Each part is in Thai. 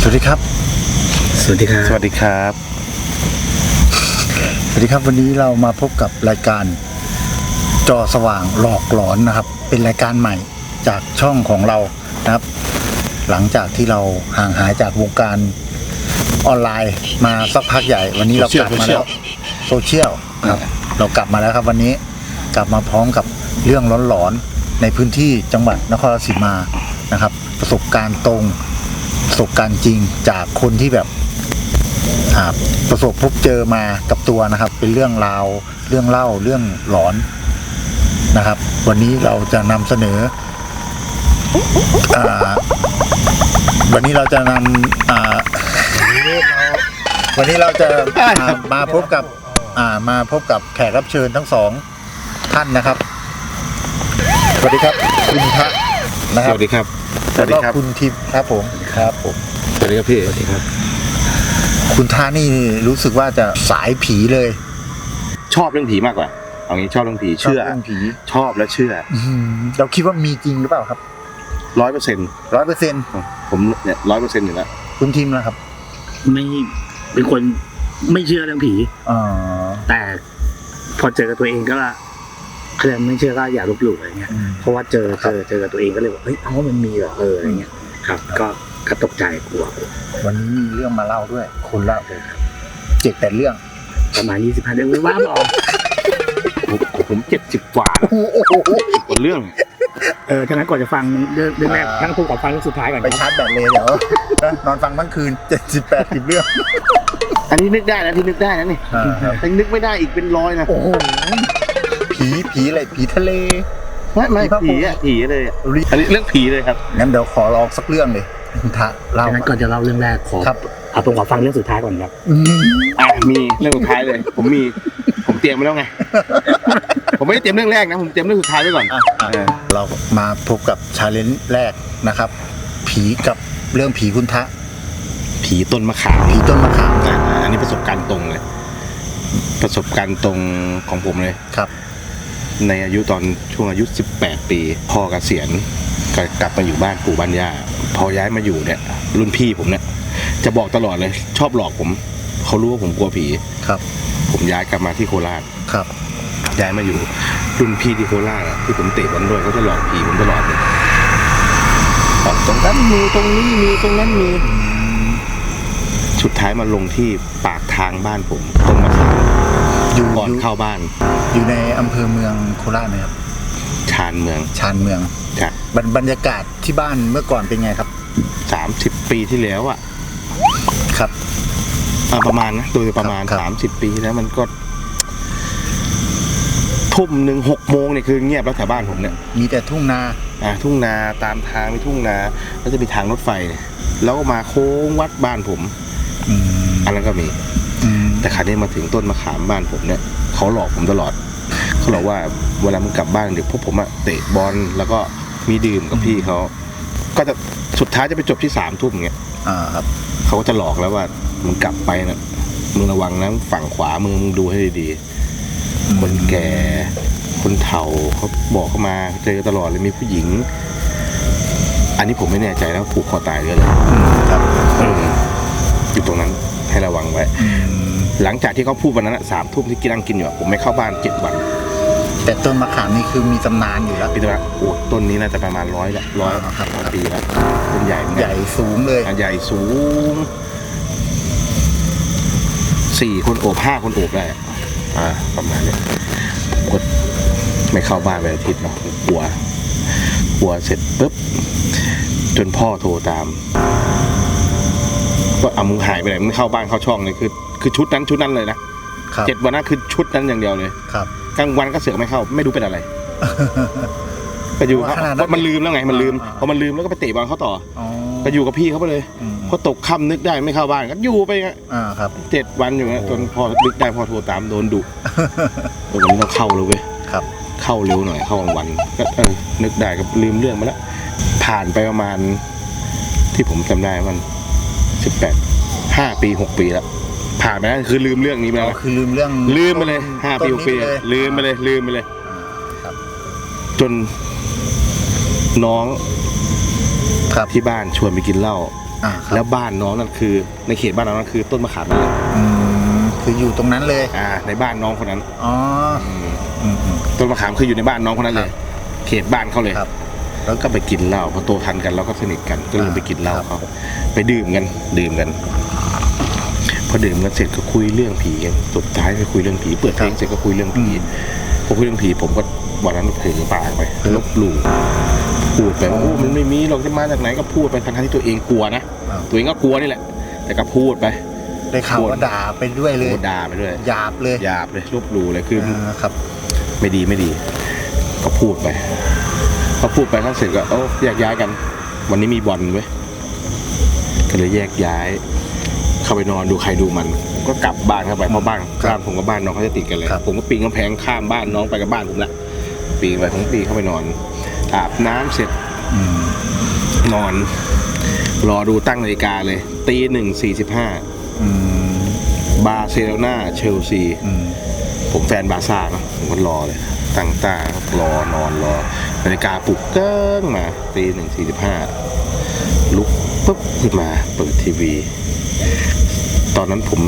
สวัสดีครับ สวัสดีครับ สวัสดีครับ สวัสดีครับวันนี้เรามาพบกับรายการจอสว่างหลอกหลอนนะครับ เป็นรายการใหม่จากช่องของเรานะครับ หลังจากที่เราห่างหายจากวงการออนไลน์มาสักพักใหญ่ วันนี้เรากลับมาแล้วโซเชียลครับ เรากลับมาแล้วครับวันนี้กลับมาพร้อมกับเรื่องหลอนๆในพื้นที่จังหวัดนครราชสีมานะครับ ประสบการณ์ตรง ประสบการณ์จริงจากคนที่แบบอ่าประสบพบเจอมากับตัวนะครับ เป็นเรื่องราว เรื่องเล่าเรื่องหลอนนะครับ วันนี้เราจะนำเสนออ่าวันนี้เราจะนำอ่าวันนี้เราจะอ่ามาพบกับอ่ามาพบกับแขกรับเชิญทั้งสองท่านนะครับสวัสดีครับคุณพระนะคสรับวัสดีครับสวัสดีแล้วคก็รับคุณทิพย์ครับผม ครับผมสวัสดีครับพี่สวัสดีครับ คุณท่านี่รู้สึกว่าจะสายผีเลย ชอบเรื่องผีมากกว่าเอางี้ชอบเรื่องผีเชื่อชบรื่องผี ชอบและเชื่ออื้อหือเราคิดว่ามีจริงหรือเปล่าครับร้อยเปอร์เซ็นต์ร้อยเปอร์เซ็นต์ผมเนี่ยร้อยเปอร์เซ็นต์อยู่แล้วคุณทีมนะครับ ไม่เป็นคนไม่เชื่อเรื่องผีอ๋อแต่พอเจอกับตัวเองก็ละคะแนนไม่เชื่อก็อย่าลบหลู่อะไรเงี้ยอืมเพราะว่าเจอเจอเจอกับตัวเองก็เลยว่าเฮ้ยเอ้ามันมีเหรอเอออะไรเงี้ยครับ ก็ ก็ตกใจกลัววันนี้มีเรื่องมาเล่าด้วยคนละเจ็ดแปดเรื่องประมาณยี่สิบพันเรื่องว่าบอกผมผมเจ็ดสิบกว่าแล้วกว่าเรื่องเออฉะนั้นก่อนจะฟังเรื่องเรื่องแรกอ่าทั้งคู่กับฟังเรื่องสุดท้ายก่อนไปคชารับร์จแบตเลยเดี๋ยวนะนอนฟังทั้งคืนเจ็ดสิบแปดสิบเรื่อง อันนี้นึกได้นะที่นึกได้นะนี่อ่าครับแต่นึกไม่ได้อีกเป็นร้อยนะโอ้โหผีผีอะไรผีทะเลไม่ไม่ผีพระผีอะผีเลยอะอันนี้เรื่องผีเลยครับงั้นเดี๋ยวขอลองสักเรื่องเลย คุณทะเล่าฉะนั้นก่อนจะเล่าเรื่องแรกขอครับ เอาตรงขอฟังเรื่องสุดท้ายก่อนครับอืมอะมีเรื่องสุดท้ายเลย ผมมีผมเตรียมไว้แล้วไง ผมไม่ได้เตรียมเรื่องแรกนะ ผมเตรียมเรื่องสุดท้ายไว้ก่อนอะอะเออเรามาพบกับชาเลนจ์แรกนะครับ ผีกับเรื่องผีคุณทะ ผีต้นมะขาม ผีต้นมะขามอะอันนี้ประสบการณ์ตรงเลย ประสบการณ์ตรงของผมเลย ครับ ในอายุตอนช่วงอายุ 18 ปีพ่อเกษียณ ก็กลับมาอยู่บ้านปู่บ้านย่าพอย้ายมาอยู่เนี่ย รุ่นพี่ผมเนี่ย จะบอกตลอดเลย ชอบหลอกผมเขารู้ว่าผมกลัวผีครับ ผมย้ายกลับมาที่โคราชครับย้ายมาอยู่ รุ่นพี่ที่โคราชอะที่ผมเตะบอลด้วยเขาจะหลอกผีผมตลอดเลยบอกตรงนั้นมีตรงนี้มีตรงนั้นมีสุดท้ายมาลงที่ปากทางบ้านผมต้นมะขามอยู่ก่อนอยู่เข้าบ้าน อยู่ในอำเภอเมืองโคราชไหมครับชานเมืองชานเมืองครับบรรบรรยากาศที่บ้านเมื่อก่อนเป็นไงครับ สามสิบปีที่แล้วอะครับ อะประมาณนะโดยประมาณครับ สามสิบปีแล้วมันก็ทุ่มหนึ่งหกโมงเนี่ยคือเงียบแล้วแถวบ้านผมเนี่ย มีแต่ทุ่งนา อะทุ่งนาตามทางมีทุ่งนาแล้วจะมีทางรถไฟเนี่ยแล้วก็มาโค้งวัดบ้านผมอืมอันนั้นก็มี อืมแต่คราวนี้มาถึงต้นมะขามบ้านผมเนี่ยเขาหลอกผมตลอด เขาบอกว่าเวลามึงกลับบ้านเดี๋ยวพวกผมอะเตะบอลแล้วก็มีดื่มกับพี่เขาก็จะสุดท้ายจะไปจบที่สามทุ่มเงี้ยอ่าครับเขาก็จะหลอกแล้วว่ามึงกลับไปนะมึงระวังนะฝั่งขวามึงมึงดูให้ดีๆคนแก่ คนเฒ่าเขาบอกเข้ามาเจอตลอดเลยมีผู้หญิง อันนี้ผมไม่แน่ใจแล้วผูกคอตายเลยเลยอืมครับอืมอยู่ตรงนั้นให้ระวังไว้อืมหลังจากที่เขาพูดวันนั้นอะสามทุ่มที่กินนั่งกินอยู่อะผมไม่เข้าบ้านเจ็ดวัน แต่ต้นมะขามนี่คือมีตำนานอยู่แล้ว พี่ตว่าโอ้ต้นนี้น่าจะประมาณร้อยละร้อยอ่าครับ ปีแล้วต้นใหญ่เหมือนกันใหญ่สูงเลยอันใหญ่สูงสี่คนโอบห้าคนโอบได้อะอ่าประมาณเนี้ยกดไม่เข้าบ้านไปอาทิตย์เนาะกลัวกลัวเสร็จปุ๊บ จนพ่อโทรตามว่าเอามึงหายไปไหนมึงไม่เข้าบ้านเข้าช่องเลยคือ คือชุดนั้นชุดนั้นเลยนะครับ เจ็ดวันนั้นคือชุดนั้นอย่างเดียวเลย ครับ กลางวันก็เสือกไม่เข้า ไม่รู้เป็นอะไรก็อยู่ว่าเขาขนาดนั้นเพราะมันลืมแล้วไงมันลืมอ่า พอมันลืมแล้วก็ไปเตะบอลเขาต่ออ๋อก็อยู่กับพี่เขาไปเลยอืมพอตกค่ำนึกได้ไม่เข้าบ้านก็อยู่ไปงั้นอ่าครับ เจ็ดวันอยู่นะจนพอนึกได้พอโทรตามโดนดุเออวันนี้ต้องเข้าเลยเว้ยครับ เข้าเร็วหน่อยเข้ากลางวันก็เออนึกได้ก็ลืมเรื่องมาแล้วผ่านไปประมาณ ที่ผมจำได้มันสิบแปดห้าปีหกปีแล้ว ผ่านไปแล้วคือลืมเรื่องนี้ไปอ๋แล้วอคือลืมเรื่องลืมไปเลยห้าปีหกปีต้นนี้เลยลืมไปเลยลืมไปเลยอ่าครับจนน้องครับที่บ้านชวนไปกินเหล้าอ่าครับแล้วบ้านน้องนั่นคือ ในเขตบ้านน้องนั่นคือต้นมะขามนั่นแหละอืมคืออยู่ตรงนั้นเลยอ่าในบ้านน้องคนนั้นอ๋ออืมอืมอืมต้นมะขามคืออยู่ในบ้านน้องคนนั้นเลย เขตบ้านเขาเลยครับ แล้วก็ไปกินเหล้าพอโตทันกันเราก็สนิทกัน ก็เลยอ่าไปกินเหล้าครับเขาไปดื่มกันดื่มกัน พอดื่มกันเสร็จก็คุยเรื่องผีกันสุดท้ายไปคุยเรื่องผีเปิดเพลงเสร็จก็คุยเรื่องผีพอคุยเรื่องผีผมก็วันนั้นเผลอปากไปลบหลู่พูดไปว่าโอ้มันไม่มีหรอกจะมาจากไหนก็พูดไปทั้งๆที่ตัวเองกลัวนะอ่าตัวเองก็กลัวนี่แหละ แต่ก็พูดไปได้ข่าวว่าด่าไปด้วยเลยโอ้ด่าไปด้วยหยาบเลยหยาบเลยลบหลู่เลยคืออ่าครับ ไม่ดีไม่ดี ก็พูดไปพอพูดไปทั้งเสร็จก็เออแยกย้ายกัน วันนี้มีบอลเว้ยก็เลยแยกย้าย เข้าไปนอนดูใครดูมันผมก็กลับบ้านเข้าไปเพราะบ้านครับบ้านผมกับบ้านน้องเขาจะติดกันเลยครับผมก็ปีนกำแพงข้ามบ้านน้องไปกับบ้านผมละปีนไปผมก็ปีนเข้าไปนอนอาบน้ำเสร็จอืมนอน รอดูตั้งนาฬิกาเลยตีหนึ่งสี่สิบห้าอืมบาร์เซโลนาเชลซีอืมผมแฟนบาร์ซ่าเนอะผมก็รอเลยตั้งตารอนอนรอนาฬิกาปลุกเกิ้งมาตีหนึ่งสี่สิบห้าลุกปุ๊บขึ้นมาเปิดทีวี ตอนนั้นผม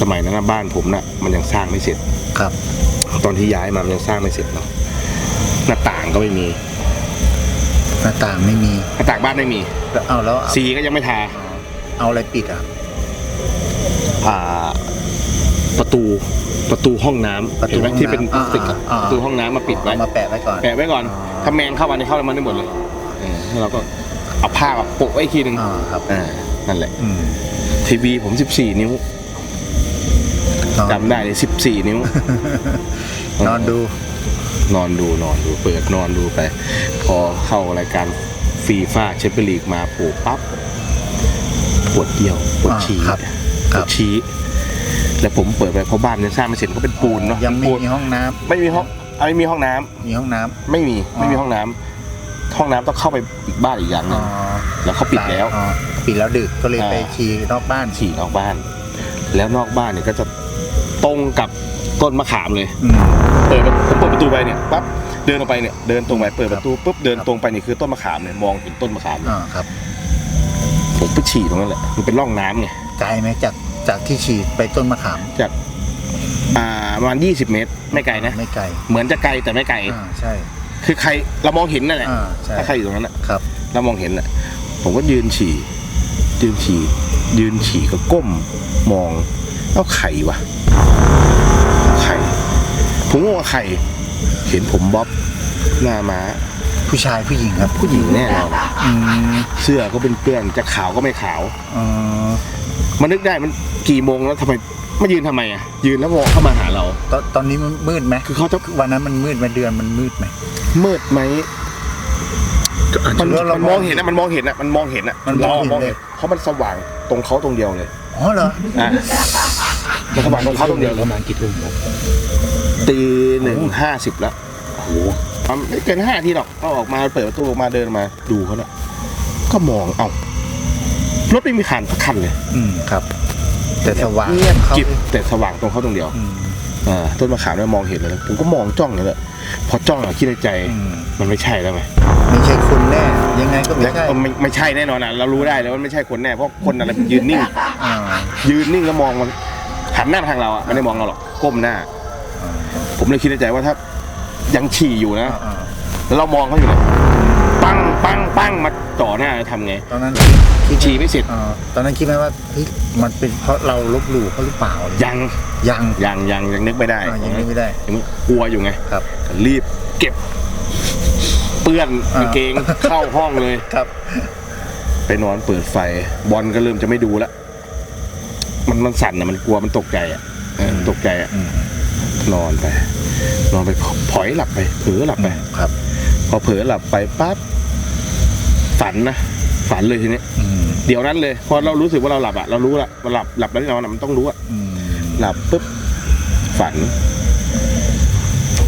สมัยนั้นนะบ้านผมนะ่ะ มันยังสร้างไม่เสร็จ ครับ ตอนที่ย้ายมามันยังสร้างไม่เสร็จเนาะหน้าต่างก็ไม่มี หน้าต่างไม่มี หน้าต่างบ้านไม่มี แล้วเอาแล้วเอาสีก็ยังไม่ทา เอาอะไรปิดอะอ่า ประตูประตูห้องน้ำประตูเห็นไหมห้องน้ำที่เป็นพลาสติกอะอ่าอ่า ประตูห้องน้ำมาปิดไว้ เอามาแปะไว้ก่อน แปะไว้ก่อนอ๋อถ้าแมงเข้ามาในเข้ามันได้หมดเลยเออแล้วเราก็เอาผ้าแบบโปะไว้อีกทีหนึ่งอ่าครับ อ่า นั่นแหละอืมทีวีผม14นิ้วนอนจำได้เลย14นิ้ว นอนดู นอนดูนอนดูเปิดนอนดูไป พอเข้ารายการฟีฟ่าแชมเปี้ยนลีกมาโผล่ปั๊บปวดเยี่ยวปวดฉี่อ่าครับปครัวบดฉี่แล้วผมเปิดไปเพราะบ้านยังสร้างไม่เสร็จก็เป็นปูนเนาะยังไม่ปูนมีห้องน้ำไม่มีห้องเอาไม่มีห้องน้ำมีห้องน้ำไม่มีไม่มีอ๋อห้องน้ำห้องน้ำต้องเข้าไปอีกบ้านอีกอย่างหนึอ๋งอแล้วเขาปิดแล้วอ๋อ ปิดแล้วดึกก็เลยอ่าไปขี่นอกบ้านขี่นอกบ้าน แล้วนอกบ้านเนี่ยก็จะตรงกับต้นมะขามเลยอืม เปิดผมเปิดประตูไปเนี่ยปั๊บเดินออกไปเนี่ยเดินตรงไปเปิดประตูปุ๊บเดินครับตรงไปนี่คือต้นมะขามเนี่ยมองเห็นต้นมะขามเลยอ่าครับผมไปฉี่ตรงนั้นแหละมันเป็นร่องน้ำไงไกลไหมจากจากที่ฉีดไปต้นมะขามจากอ่าประมาณ20 เมตรไม่ไกลนะ ไม่ไกลเหมือนจะไกลแต่ไม่ไกล อ่าใช่ คือใครเรามองเห็นนั่นแหละอ่าใช่ ถ้าใครอยู่ตรงนั้นแหละครับ เรามองเห็นแหละผมก็ยืนฉี่ ยืนฉี่ยืนฉี่ก็ก้มมองแล้วไข่วะไข่ ผมงงว่าไข่ เห็นผมบ๊อบหน้าม้าผู้ชายผู้หญิงครับ ผู้หญิงแน่นอนอืมเสื้อก็เป็นเปื้อนจะขาวก็ไม่ขาวอ๋อมันนึกได้มันกี่โมงแล้วทำไมมายืนทำไมอะ ยืนแล้วมองเข้ามาหาเรา ตอนตอนนี้มันมืดไหมคือเขาจะ วันนั้นมันมืดไหมเดือนมันมืดไหม มืดไหมมันเราเรามันมองเห็นอะมันมองเห็นอะมันมองเห็นอะมันมองเห็นมองเลเห็ยนเพ ราะมันสว่างตรงเขาตรงเดียวเลยอ๋อเหรออะมันสว่างตรงเขาตรงเดียวเลยประมาณกี่ทุ่มครับตีหนึ่งห้าสิบแล้วโอ้โหประมาณไม่เกินห้าทีหรอกก็ออกมาเปิดประตูออกมาเดินมาดูเขาน่ะก็มองเอ้ารถไม่มีคันสักคันเลยอืมครับ แต่สว่างเงียบเขากิบแต่สว่างตรงเขาตรงเดียว อืมอ่าต้นมะขามเนี่ยมองเห็นเลยนะผมก็มองจ้องเลยแหละพอจ้องอะคิดในใจอืมมันไม่ใช่แล้วไหมไม่ใช่คนแน่ ยังไงก็ไม่แล้วใช่ก็ไม่ไม่ใช่แน่นอนอะเรารู้ได้เลยว่าไม่ใช่คนแน่เพราะคนอะไรมันยืนนิ่งอ่ายืนนิ่งแล้วมองมันหันหน้ามาทางเราอะไม่ได้มองเราหรอกก้มหน้า ผมเลยคิดในใจว่าถ้ายังฉี่อยู่นะอ่าอ่าแล้วเรามองเขาอยู่เนี่ยปังปังปังมาจ่อหน้าทำไง ตอนนั้นคิดฉี่ไม่เสร็จอ่าตอนนั้นคิดไหมว่าเฮ้ยมันเป็นเพราะเราลบหลู่เขาหรือเปล่ายังยังยังยังยังนึกไม่ได้อ่ายังนึกไม่ได้ยังกลัวอยู่ไงครับก็รีบเก็บ เปื้อนอ่ากางเกงเข้าห้องเลยครับ ไปนอนเปิดไฟ บอลก็เริ่มจะไม่ดูละมันมันสั่นอะมันกลัวมันตกใจอะเออตกใจอะอืมนอนไป นอนไปผอยหลับไป เผลอหลับไป ครับ พอเผลอหลับไปปั๊บฝันนะฝันเลยทีนี้อืมเดี๋ยวนั้นเลยพอเรารู้สึกว่าเราหลับอะเรารู้ละว่าหลับหลับแล้วแน่นอนอะมันต้องรู้อะอืมหลับปุ๊บฝัน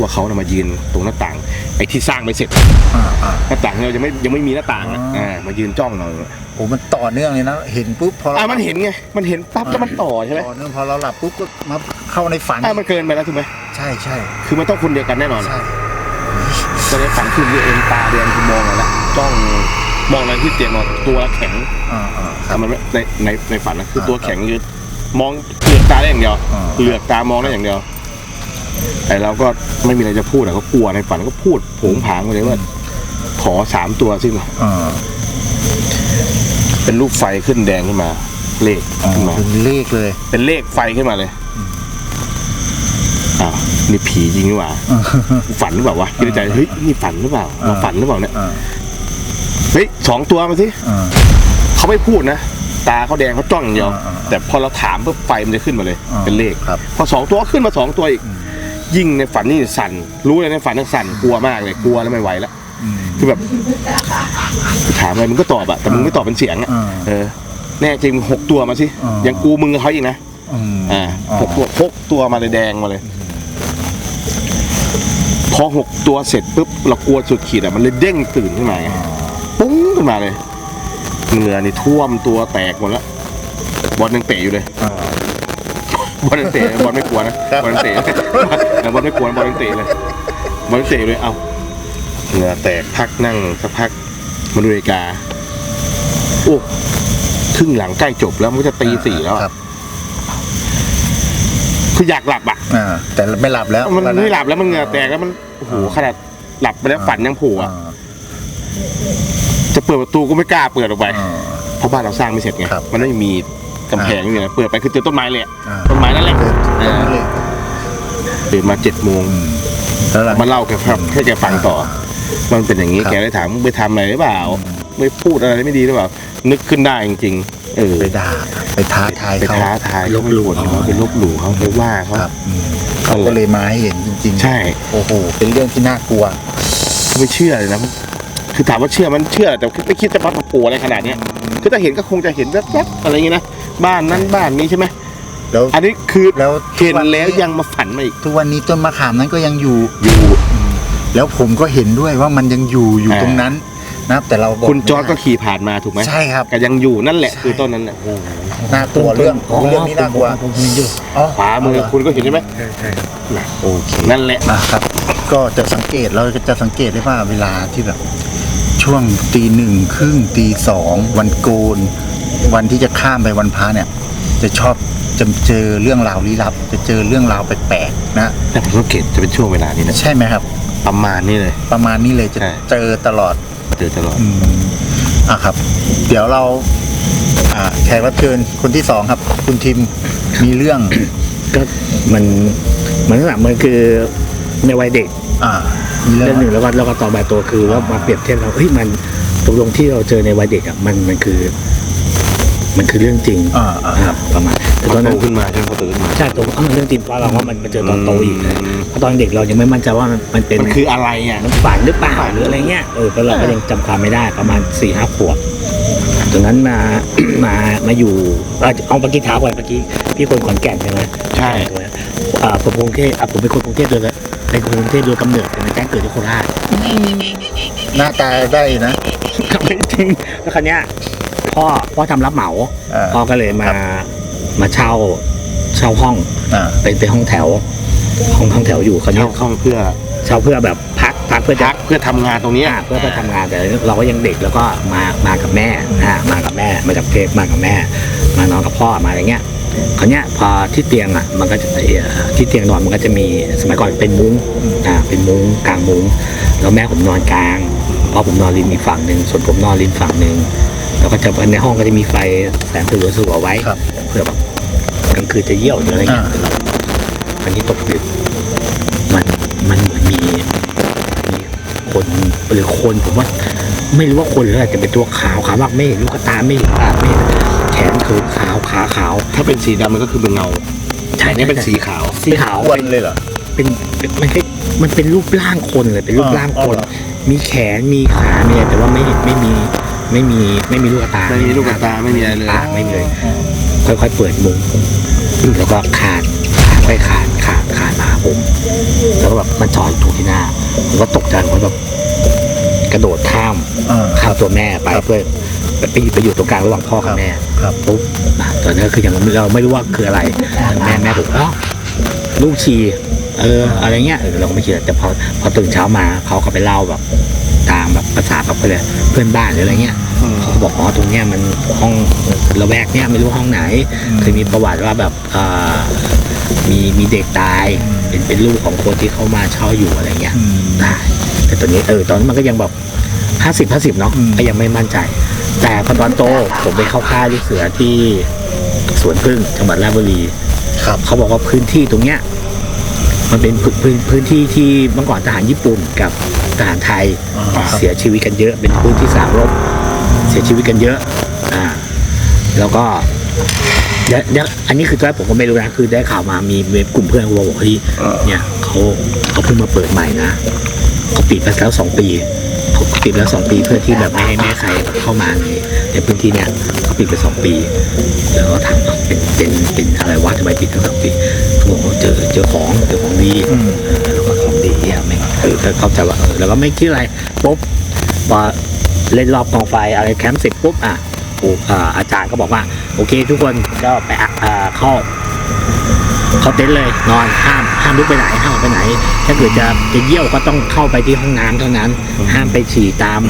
ว่าเขานะมายืนตรงหน้าต่าง ไอ้ที่สร้างไม่เสร็จอ่าอ่า หน้าต่างเรายังไม่ยังไม่มีหน้าต่างอะอ๋ออ่อ่ามายืนจ้องเราโอ้มันต่อเนื่องเลยนะ เห็นปุ๊บพอเราอ่ามันเห็นไงมันเห็นปั๊บแล้วมันต่อใช่ไหมต่อเนื่องพอเราหลับปุ๊บก็มาเข้าในฝัน อ่ามันเกินไปแล้วถูกไหมใช่ใช่คือมันต้องคนเดียวกันแน่นอนใช่ก็เลยฝันคืนเอ็นตาเดือนคือมองอะไรละจ้องมองอะไรที่เตียงนอนตัวแข็งอ่าอ่าครัแต่บ มันไม่ในในในฝันนะคืออ่าตัวแข็งคือมองเหลือกตาได้อย่างเดียวอ่า เหลือกตามองได้อย่างเดียว ไอ้เราก็ไม่มีอะไรจะพูดอะก็กลัวในฝันก็พูดโผงผางไปเลยว่าขอสามตัวสิอ่าเป็นรูปไฟขึ้นแดงขึ้นมา เลขอ๋อขึ้นมา เป็นเลขเลย เป็นเลขไฟขึ้นมาเลยอ้าวนี่ผีจริงหรือเปล่าฝันหรือเปล่าวะคิดในใจเฮ้ยนี่ฝันหรือเปล่าเราฝันหรือเปล่าเนี่ยอ่า เฮ้ยสองตัวมาสิอ่า เขาไม่พูดนะตาเขาแดงเขาจ้องอย่างเดียวอ่าอ่าแต่พอเราถามปุ๊บไฟมันจะขึ้นมาเลย อ่าเป็นเลขครับ พอสองตัวก็ขึ้นมาสองตัวอีก อืม ยิ่งในฝันนี่สั่น รู้เลยในฝันนี่สั่นกลัวมากเลยกลัวแล้วไม่ไหวแล้วอืมคือแบบถามอะไรมึงก็ตอบอะแต่มึงไม่ตอบเป็นเสียงอะอ่าเออแน่จริงหกตัวมาสิอ่าอย่างกูมึงกับเขาอีกนะอืมอ่าหกตัวหกตัวมาเลยแดงมาเลย พอหกตัวเสร็จปุ๊บเรากลัวสุดขีดอะมันเลยเด้งตื่นขึ้นมาไงปุ้งขึ้นมาเลยเหงื่อนี่ท่วมตัวแตกหมดแล้วบอลยังเตะอยู่เลยอ่า บอลยังเตะบอลไม่กลัวนะครับบอลยังเตะแต่บอลไม่กลัวบอลยังเตะเลยบอลยังเตะเลยเอ้าเหงื่อแตกพักนั่งสักพักมาดูนาฬิกาโอ้ครึ่งหลังใกล้จบแล้วมันก็จะตีสี่แล้วอะครับคืออยากหลับอะอ่าแต่ไม่หลับแล้ว มันไม่หลับแล้วมันเหงื่อแตกแล้วมันโอ้โหขนาดหลับไปแล้วฝันยังโผล่อะอ่าจะเปิดประตูก็ไม่กล้าเปิดออกไปอ่าเพราะบ้านเราสร้างไม่เสร็จไงครับมันไม่มี กำแพงนี่นะเปิดไปคือเจอต้นไม้เลยอะอ่า ต้นไม้นั่นแหละเดินตรงนี้เลยตื่นมาเจ็ดโมงอืมแล้วหลัง มาเล่าแกครับให้แกฟังต่อ มันเป็นอย่างนี้ครับ แกได้ถามมึงไปทำอะไรหรือเปล่าไม่พูดอะไรไม่ดีหรือเปล่านึกขึ้นได้จริงๆเออไปด่าไปท้าทายไปเขา ท้าทายเขาไปบ่นเขา ไปลบหลู่เขาไปว่าเขา ครับอืมเขาก็เลยมาให้เห็นจริงๆใช่ โอ้โห เป็นเรื่องที่น่ากลัวไม่เชื่อเลยนะคือถามว่าเชื่อมันเชื่อแต่ไม่คิดจะพัดมาปูอะไรขนาดเนี้ยคือถ้าเห็นก็คงจะเห็นแวบๆอะไรอย่างงี้นะ บ้านนั้นบ้านนี้ใช่ไหมแล้ว อันนี้คือแล้วเห็นแล้วยังมาฝันมาอีกทุกวันนี้ต้นมะขามนั้นก็ยังอยู่อยู่ แล้วผมก็เห็นด้วยว่ามันยังอยู่อยู่อ่าตรงนั้นนะครับแต่เราบอกคุณจอร์ดก็ไม่ไขี่ผ่านมาถูกไหมใช่ครับ ก็ยังอยู่นั่นแหละใช่คือต้นนั้นแหละด้น่ากลัวเรื่องเรื่องนี้น่ากลัวผมเห็นอยู่อ๋อขวามือคุณก็เห็นใช่ไหมใช่ใช่โอเคนั่นแหละนะครับ ก็จะสังเกตเราก็จะสังเกตได้ว่าเวลาที่แบบ ช่วงตีหนึ่งครึ่งตีสองวันโกน วันที่จะข้ามไปวันพระเนี่ย จะชอบจะเจอเรื่องราวลี้ลับ จะเจอเรื่องราวแปลกๆนะแต่ผมสังเกตจะเป็นช่วงเวลานี้นะใช่ไหมครับ ประมาณนี้เลย ประมาณนี้เลยจะใช่ เจอตลอด เจอตลอด อืมอะครับ เดี๋ยวเรา อ่าแขกรับเชิญคนที่สองครับ คุณทิมมีเรื่อง ก็มันมันแบบมันคือในวัยเด็กอ่า มีเรื่เรื่อองงหนึ่งแล้วก็แล้วก็ต่อมาตัวคือว่ามาเปรียบเทียบเราเฮ้ยมันตกลงที่เราเจอในวัยเด็กอะมันมันคือ มันคือเรื่องจริงอ่าอ่า ครับประมาณแต่พตออนโตนั้น ขึ้นมาใช่ไหมพอโตขึ้นมา ใช่ตรงเออเรื่องจริงเพราะเราว่ามันมันเจอตอนโตอีกเลยอืม เพราะตอนเด็กเรายังไม่มั่นใจว่ามันมันเป็นมันคืออะไรอะ มันฝันหรือเปล่าหรืออะไรเงี้ยเออเพราะเราก็ยังจำความไม่ได้ประมาณสี่ห้าขวบตอนนั้นมา มามาอยู่เอาเอาเมื่อกี้ถามก่อนเมื่อกี้พี่คนขอนแก่นใช่ไหมใช่อ่าผมกรุงเทพอะผมเป็นคนกรุงเทพโดยเป็นคนกรุงเทพโดยกำเนิดแต่มาแจ้งเกิดที่โคราช หน้าตาได้นะ ก็ไม่จริงแล้วคราวเนี้ย พ่อพ่อทำรับเหมาอ่า พ่อก็เลยมาครับมาเช่าเช่าห้องอ่าเป็นเป็นห้องแถว ห้องห้องแถวอยู่คราวเนี้เข้ายห้องเพื่อเช่าเพื่อแบบพักพักเพื่อจะพักเพื่อทำงานตรงเนี้ย อ่าเพื่อไปทำงานแต่เราก็ยังเด็กแล้วก็มามากับแม่อ่ามากับแม่มาจากกรุงเทพมากับแม่ มานอนกับพ่อมาอะไรเงี้ยคราวเนี้ยพอที่เตียงอะมันก็จะเอ่อที่เตียงนอนมันก็จะมีสมัยก่อนเป็นมุ้งอ่าเป็นมุ้งกลางมุ้งแล้วแม่ผมนอนกลางพ่อผมนอนริมอีกฝั่งหนึ่งส่วนผมนอนริมฝั่งหนึ่ง แล้วก็จะในห้องก็จะมีไฟแสงสลัวสลัวๆไว้ครับ เพื่อแบบกลางคืนจะเยี่ยวหรืออะไรเงี้ยอ่าวันนี้ตกดึกมันมันเหมือนมีมีคนหรือคนผมว่า ไม่รู้ว่าคนหรืออะไรแต่เป็นตัวขาวขาวมากไม่เห็นลูกตาไม่เห็นปากไม่เห็นแขนคือขาวขาขาว ถ้าเป็นสีดำมันก็คือเป็นเงาใช่ อันนี้เป็นสีขาวสีขาว อ้วนเลยเหรอ เป็นเป็นมันคล้ายมันเป็นรูปร่างคนเลยเป็นรูปร่างอ๋อคนเหรอมีแขนมีขามีอะไรแต่ว่าไม่ไม่มี ไม่มีไม่มีลูกตาไม่มีลูกตาไม่มีอะไรเลยอ่าไม่มีเลยค่อยๆเปิดมุงแล้วก็ขาดขาดไปขาดขาดขาดมาหาผมแล้วก็แบบมันจอดถูกที่หน้าผมก็ตกใจผมก็แบบกระโดดข้ามอ่าข้ามตัวแม่ไปครับเพื่อไปอยู่ไปอยู่ตรงกลางระหว่างพ่อกับแม่ครับปุ๊บอะตอนนั้นก็คือยังเราไม่รู้ว่าคืออะไรแม่แม่ผมอ๋อลูกชีเอออะไรเงี้ยเออเราก็ไม่เชื่อแต่พอพอตื่นเช้ามาเขาก็ไปเล่าแบบ ตามแบบภาษาแบบเพื่อนเพื่อนบ้านหรืออะไรเงี้ยอืมเขาก็บอกอ๋อตรงเนี้ยมันห้องระแวกเนี้ยไม่รู้ห้องไหน เคยมีประวัติว่าแบบเอ่อมีมีเด็กตายเป็นเป็นลูกของคนที่เขามาเช่าอยู่อะไรเงี้ยอืมได้แต่ตอนนี้เออตอนนั้นมันก็ยังแบบห้าสิบห้าสิบเนาะอืมก็ยังไม่มั่นใจ แต่พอตอนโตผมไปเข้าค่ายลูกเสือที่สวนพึ่งจังหวัดราชบุรีครับเขาบอกว่าพื้นที่ตรงเนี้ยมันเป็นพื้นพื้นพื้นที่ที่เมื่อก่อนทหารญี่ปุ่นกับ ทหารไทยอ่าครับ เสียชีวิตกันเยอะ เป็นพื้นที่สามรบเสียชีวิตกันเยอะอ่าแล้วก็เดี๋ยวเดี๋ยวอันนี้คือตอนแรกผมก็ไม่รู้นะคือได้ข่าวมามีมีกลุ่มเพื่อนเขาบอกว่าเฮ้ยเนี่ยเขาเขาเพิ่งมาเปิดใหม่นะเขาปิดไปแล้วสองปีเขาปิดไปแล้วสองปีเพื่อที่แบบไม่ให้ไม่ให้ใครเข้ามาในในพื้นที่เนี่ยเขาปิดไปสองปี แล้วก็ถามว่าเป็นเป็นเป็นอะไรวะทำไมปิดทั้งสองปีเขาบอกว่าเจอเจอของเจอของดี อืม เออแล้วก็ของ ดีไม่เออก็เข้าใจว่าเออแล้วก็ไม่คิดอะไรปุ๊บพอเล่นรอบกองไฟอะไรแคมป์เสร็จปุ๊บอะโอ้อ่าอาจารย์ก็บอกว่า โอเค ทุกคนก็ไปอ่าเข้าเข้าเต็นท์เลยนอนห้ามห้ามลุกไปไหนห้ามออกไปไหน ถ้าเกิดจะจะเยี่ยวก็ต้องเข้าไปที่ห้องน้ำเท่านั้น ห้ามไปฉี่ตาม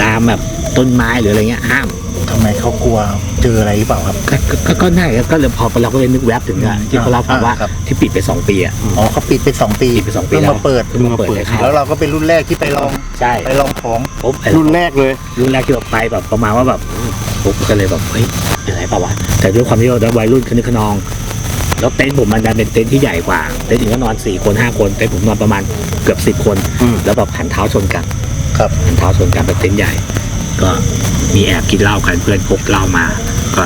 ตามแบบต้นไม้หรืออะไรเงี้ยห้ามทำไมเขากลัวเจออะไรหรือเปล่าครับ ก็ก็ก็ก็ได้ครับก็เลยพอเราก็เลยนึกแวบถึงอะที่เขาเล่าฟังว่าอ่าครับ ที่ปิดไปสองปีอะ อ๋อเขาปิดไปสองปีปิดไปสองปีเพิ่งแล้ว มาเปิด เพิ่งมาเปิดให้เขาแล้วเราก็เป็นรุ่นแรกที่ไปลองใช่ไปลองของปุ๊บไอ้รุ่นแรกเลย รุ่นแรกที่เราไปแบบประมาณว่าแบบปุ๊บก็เลยแบบเฮ้ยเป็นไรเปล่าวะแต่ด้วยความที่เราได้วัยรุ่นคนึกขนอง แล้วเต็นท์ผมมันดันเป็นเต็นท์ที่ใหญ่กว่าเต็นท์ถึงก็นอนสี่คนห้าคนเต็นท์ผมนอนประมาณเกือบสิบคน อืม แล้วแบบหันเท้าชนกัน ครับหันเท้าชนกันเป็นเต็นท์ใหญ่ ก็มีแอบกินเหล้ากันเพื่อนพกเหล้ามา ก็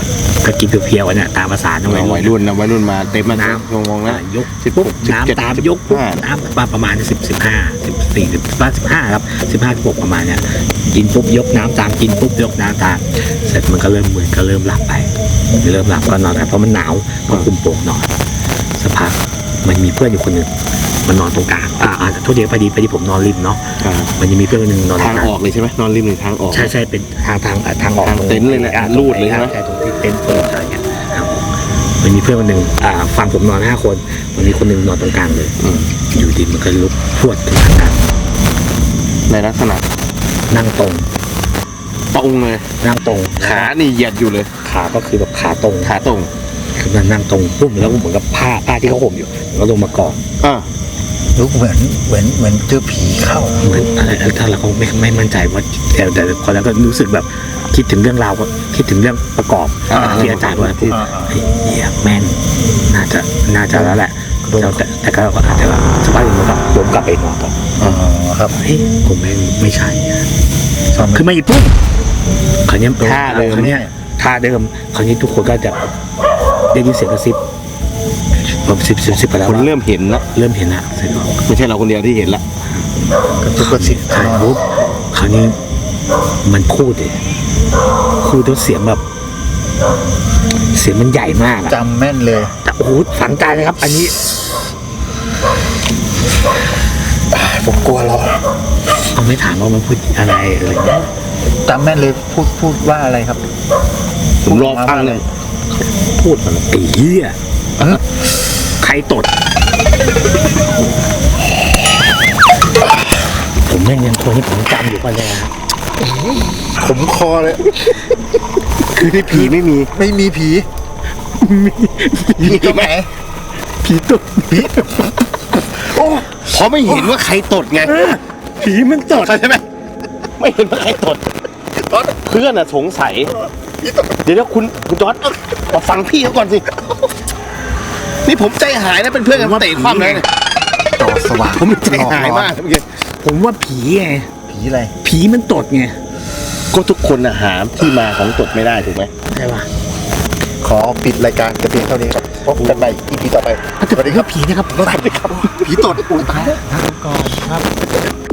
ก็กินเพียวๆกันเนี่ยตามภาษาน้องวัวัยยรุ่นรุ่นนะวัยรุ่นมาเต็มมาน้ชงงๆอะนะยกสิบปุ๊บสิบเจ็ดน้ำตามยกปุ๊บห้าน้ำประมาณสิบสิบห้าสิบสี่สิบสิบห้าครับสิบห้าสิบหกประมาณเนี้ยกินปุ๊บยกน้ำตามกินปุ๊บยกน้ำตามเสร็จมันก็เริ่มมึนก็เริ่มหลับไป เริ่มหลับก็นอนกันเพราะมันหนาวก็คุมโปงนอนสักพักมันมีเพื่อนอยู่คนหนึ่งมันนอนตรงกลางอ่า อ่าโทษทีพอดีพอดีผมนอนริมเนาะอ่ามันยังมีเพื่อนคนหนึ่งนอนตรทางงกลางออกเลยใช่ไหมนอนริมหรือทางออก ใช่ใช่เป็นทางทางอะทางออกทางเต็นท์เลยนะอ่รูดเลยใช่ไหม ใช่ตรงที่เต็นท์เปิดอะไรเงี้ยทางออกมันมีเพื่อนคนหนึ่งอ่าฟังผมนอนห้าคนมันมีคนหนึ่งนอนตรงกลางเลย อืมอยู่ดีมันก็ลุกพรวดขึ้นมานั่งในลักษณะนั่งตรงตรงเลย นั่งตรงขานี่เหยียดอยู่เลย ขาก็คือแบบขาตรงขาตรงคือมันนั่งตรงปุ๊บแล้วก็เหมือนกับผ้าผ้าที่เขาห่มอยู่แล้วลงมากอง อ่า รู้เหมือนเหมือนเหมือนเจอผีเข้าเหมือนอะไรแล้วถ้าเราก็ไม่ไม่มั่นใจว่าแต่แต่พอแล้วก็รู้สึกแบบคิดถึงเรื่องราวก็คิดถึงเรื่องประกอบอ่าที่อาจารย์ว่าที่อ่าอ่าเฮ้ยเหี้ยแม่นน่าจะน่าจะแล้วแหละโดนแต่แต่ก็อาจจะแบบสบายมันก็ล้มกลับไปนอนต่ออ๋อครับเฮ้ยผมไม่ไม่ใช่อะซ่อมคือมาอีกปุ๊บคราวนี้ท่าเดิมคราวนี้ท่าเดิมคราวนี้ทุกคนก็จะได้ยินเสียงกระซิบ แบบสิบสิบสิบไปแล้วคนเริ่มเห็นละเริ่มเห็นละเสร็จแล้วไม่ใช่เราคนเดียวที่เห็นละกระตุกกระสิบใช่ปุ๊บคราวนี้มันพูดเลยพูดแล้วเสียงแบบ เสียงมันใหญ่มากอะจำแม่นเลย แต่โอ้โหฝังใจเลยครับ อันนี้ผมกลัวเราเอาไม่ถามว่ามันพูดอะไรอะไรเงี้ยจำแม่นเลยพูดพูดว่าอะไรครับผมรอฟังเลยพูดมันไอ้เหี้ยเอ้อใครตด ผมแม่งยังตัวนี้ผมจำอยู่ป่ะเนี่ยผมคอเลย คือที่ผีไม่มี ไม่มีผีผีตรงไหนผีตดผีโอ้เพราะไม่เห็นว่าใครตดไงผีมันตดเข้าใช่ไหมไม่เห็นว่าใครตดเพื่อนอะสงสัย เดี๋ยวเดี๋ยวคุณคุณจอร์ดมาฟังพี่เขาก่อนสิ นี่ผมใจหายนะเป็นเพื่อนกันเตะคว่ำเลยเนี่ยจอสว่างผมใจหายมากเมื่อกี้ผมว่าผีไงผีอะไร ผีมันตดไง ก็ทุกคนอะหาที่มาของตดไม่ได้ถูกไหมใช่ป่ะขอปิดรายการแต่เพียงเท่านี้ครับพบกันใหม่อีพีต่อไปสวัสดีครับผีนะครับสวัสดีครับ ผีตดอุ้ยตายแล้วก่อนครับ